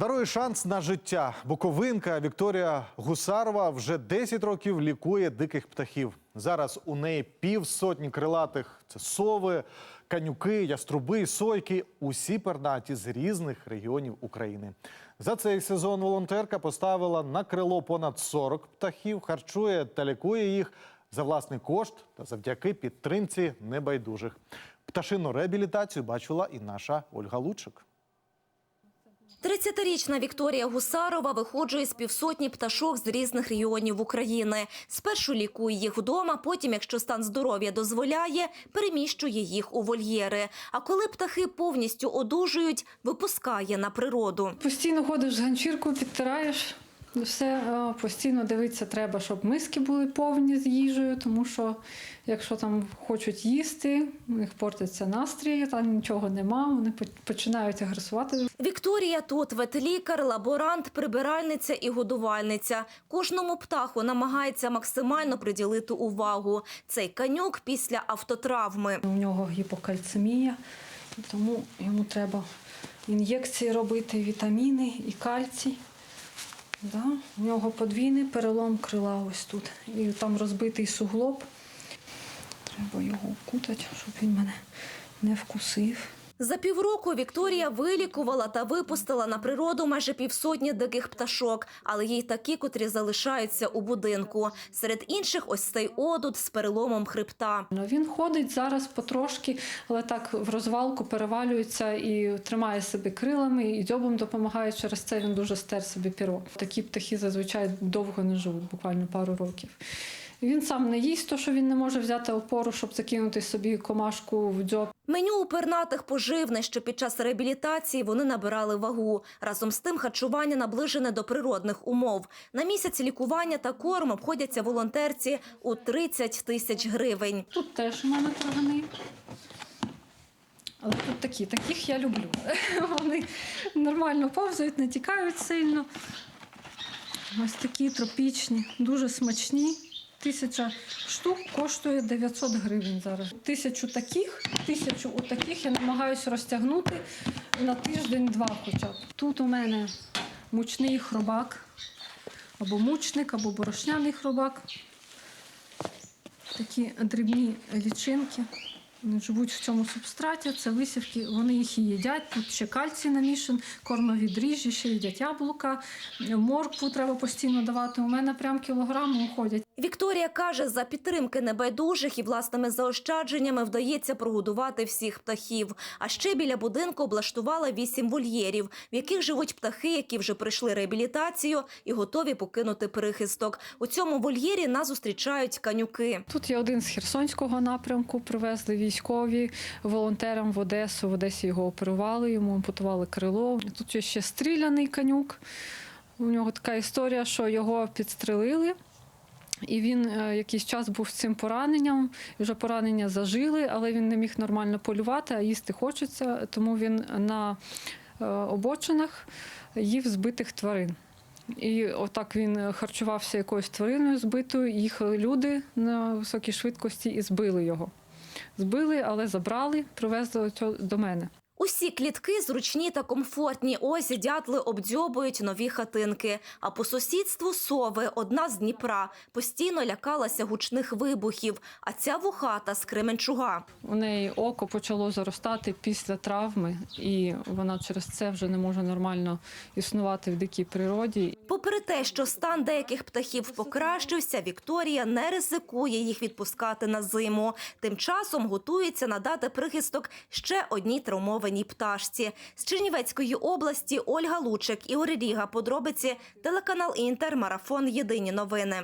Дарує шанс на життя. Буковинка Вікторія Гусарова вже 10 років лікує диких птахів. Зараз у неї півсотні крилатих це сови, канюки, яструби, сойки. Усі пернаті з різних регіонів України. За цей сезон волонтерка поставила на крило понад 40 птахів, харчує та лікує їх за власний кошт та завдяки підтримці небайдужих. Пташину реабілітацію бачила і наша Ольга Лучик. 30-річна Вікторія Гусарова виходжує з півсотні пташок з різних регіонів України. Спершу лікує їх вдома, потім, якщо стан здоров'я дозволяє, переміщує їх у вольєри. А коли птахи повністю одужують, випускає на природу. Постійно ходиш з ганчіркою, підтираєш. Все е, постійно дивитися треба, щоб миски були повні з їжею, тому що якщо там хочуть їсти, у них портиться настрій, там нічого нема, вони по- починають агресувати. Вікторія тут ветлікар, лаборант, прибиральниця і годувальниця. Кожному птаху намагається максимально приділити увагу. Цей канюк після автотравми. У нього гіпокальцемія, тому йому треба ін'єкції робити, вітаміни і кальцій. Да. У нього подвійний перелом крила ось тут. І там розбитий суглоб. Треба його окутати, щоб він мене не вкусив. За півроку Вікторія вилікувала та випустила на природу майже півсотні диких пташок, але є й такі, котрі залишаються у будинку. Серед інших ось цей одут з переломом хребта. Ну, Він ходить зараз потрошки, але так в розвалку перевалюється і тримає себе крилами, і дзьобом допомагає. Через це він дуже стер собі піро. Такі птахи зазвичай довго не живуть, буквально пару років. Він сам не їсть, то що він не може взяти опору, щоб закинути собі комашку в дзьоб. Меню у пернатих поживне, що під час реабілітації вони набирали вагу. Разом з тим харчування наближене до природних умов. На місяць лікування та корм обходяться волонтерці у 30 тисяч гривень. Тут теж у мене прогани. Але тут такі, таких я люблю. Вони нормально повзають, не тікають сильно. Ось такі тропічні, дуже смачні. Тисяча штук коштує 900 гривень зараз. Тисячу таких, тисячу отаких я намагаюся розтягнути на тиждень-два хоча б. Тут у мене мучний хробак, або мучник, або борошняний хробак такі дрібні лічинки. Вони живуть в цьому субстраті, це висівки, вони їх і їдять. Тут ще кальцій намішан, кормові дріжджі, ще їдять яблука, моркву треба постійно давати. У мене прям кілограми уходять. Вікторія каже, за підтримки небайдужих і власними заощадженнями вдається прогодувати всіх птахів. А ще біля будинку облаштувала вісім вольєрів, в яких живуть птахи, які вже пройшли реабілітацію і готові покинути прихисток. У цьому вольєрі нас зустрічають канюки. Тут є один з Херсонського напрямку, привезли військові волонтерам в Одесу. В Одесі його оперували, йому ампутували крило. Тут є ще стріляний канюк. У нього така історія, що його підстрелили. І він е, якийсь час був з цим пораненням, вже поранення зажили, але він не міг нормально полювати, а їсти хочеться, тому він на е, обочинах їв збитих тварин. І отак він харчувався якоюсь твариною збитою. Їх люди на високій швидкості і збили його. Збили, але забрали, привезли до мене. Усі клітки зручні та комфортні. Ось дятли обдзьобують нові хатинки. А по сусідству сови, одна з Дніпра, постійно лякалася гучних вибухів. А ця вухата з Кременчуга. У неї око почало заростати після травми, і вона через це вже не може нормально існувати в дикій природі. Попри те, що стан деяких птахів покращився, Вікторія не ризикує їх відпускати на зиму. Тим часом готується надати прихисток ще одній травмованій пташці. З Чернівецької області Ольга Лучик, Ігор Ріга. Подробиці телеканал Інтер. Марафон. Єдині новини.